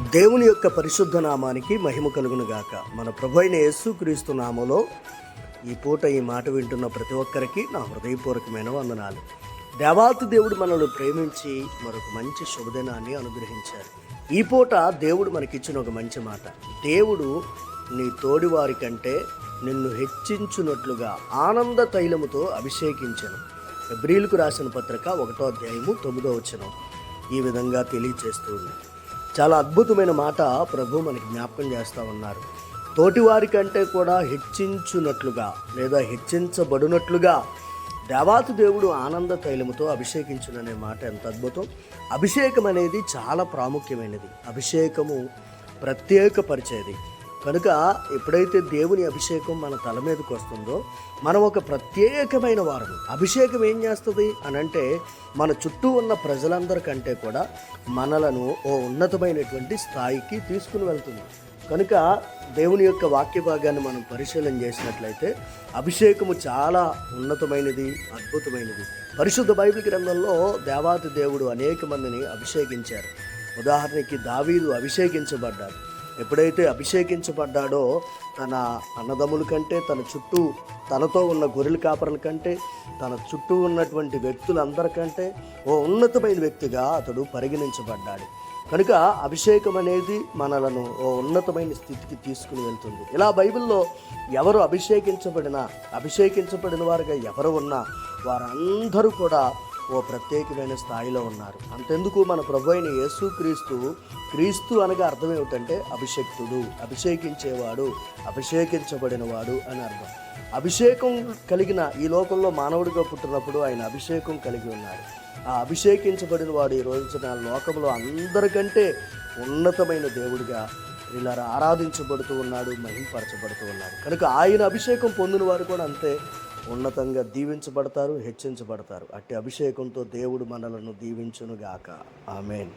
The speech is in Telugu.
దేవుని యొక్క పరిశుద్ధ నామానికి మహిమ కలుగును గాక మన ప్రభు అయిన యేసుక్రీస్తు నామలో ఈ పూట ఈ మాట వింటున్న ప్రతి ఒక్కరికి నా హృదయపూర్వకమైన వందనాలు. దేవాతి దేవుడు మనల్ని ప్రేమించి మరొక మంచి శుభదినాన్ని అనుగ్రహించారు. ఈ పూట దేవుడు మనకిచ్చిన ఒక మంచి మాట. దేవుడు నీ తోడివారి కంటే నిన్ను హెచ్చించున్నట్లుగా ఆనంద తైలముతో అభిషేకించను. బ్రీలకు రాసిన పత్రిక ఒకటో అధ్యాయము తొమ్మిదో వచనం ఈ విధంగా తెలియచేస్తూ ఉంది చాలా అద్భుతమైన మాట ప్రభు మనకి జ్ఞాపకం చేస్తూ ఉన్నారు. తోటివారి కంటే కూడా హెచ్చించునట్లుగా లేదా హెచ్చించబడినట్లుగా దేవాతి దేవుడు ఆనంద తైలముతో అభిషేకించుననే మాట ఎంత అద్భుతం. అభిషేకం అనేది చాలా ప్రాముఖ్యమైనది. అభిషేకము ప్రత్యేకపరిచేది. కనుక ఎప్పుడైతే దేవుని అభిషేకం మన తల మీదకి వస్తుందో మనం ఒక ప్రత్యేకమైన వారం అభిషేకం ఏం చేస్తుంది అని అంటే మన చుట్టూ ఉన్న ప్రజలందరికంటే కూడా మనలను ఓ ఉన్నతమైనటువంటి స్థాయికి తీసుకుని వెళ్తుంది. కనుక దేవుని యొక్క వాక్య భాగాన్ని మనం పరిశీలన చేసినట్లయితే అభిషేకము చాలా ఉన్నతమైనది అద్భుతమైనది. పరిశుద్ధ బైబిల్ గ్రంథంలో దేవాతి దేవుడు అనేక మందిని అభిషేకించారు. ఉదాహరణకి దావీదు అభిషేకించబడ్డాడు. ఎప్పుడైతే అభిషేకించబడ్డాడో తన అన్నదమ్ముల కంటే తన చుట్టూ తనతో ఉన్న గొర్రెల కాపరుల కంటే తన చుట్టూ ఉన్నటువంటి వ్యక్తులందరికంటే ఓ ఉన్నతమైన వ్యక్తిగా అతడు పరిగణించబడ్డాడు. కనుక అభిషేకం అనేది మనలను ఓ ఉన్నతమైన స్థితికి తీసుకుని వెళ్తుంది. ఇలా బైబిల్లో ఎవరు అభిషేకించబడినా అభిషేకించబడిన వారుగా ఎవరు ఉన్నా వారందరూ కూడా ఓ ప్రత్యేకమైన స్థాయిలో ఉన్నారు. అంతెందుకు మన ప్రభు అయిన యేసు క్రీస్తు క్రీస్తు అనగా అర్థం ఏమిటంటే అభిషేక్తుడు అభిషేకించేవాడు అభిషేకించబడినవాడు అని అర్థం. అభిషేకం కలిగిన ఈ లోకంలో మానవుడిగా పుట్టినప్పుడు ఆయన అభిషేకం కలిగి ఉన్నాడు ఆ అభిషేకించబడిన వాడు ఈ రోజున లోకంలో అందరికంటే ఉన్నతమైన దేవుడిగా ఇలా ఆరాధించబడుతూ ఉన్నాడు మహింపరచబడుతూ ఉన్నాడు. కనుక ఆయన అభిషేకం పొందిన వారు కూడా అంతే. ఉన్నతంగా దీవించబడతారు హెచ్చించబడతారు. అట్టి అభిషేకంతో దేవుడు మనలను దీవించునుగాక. ఆమెన్.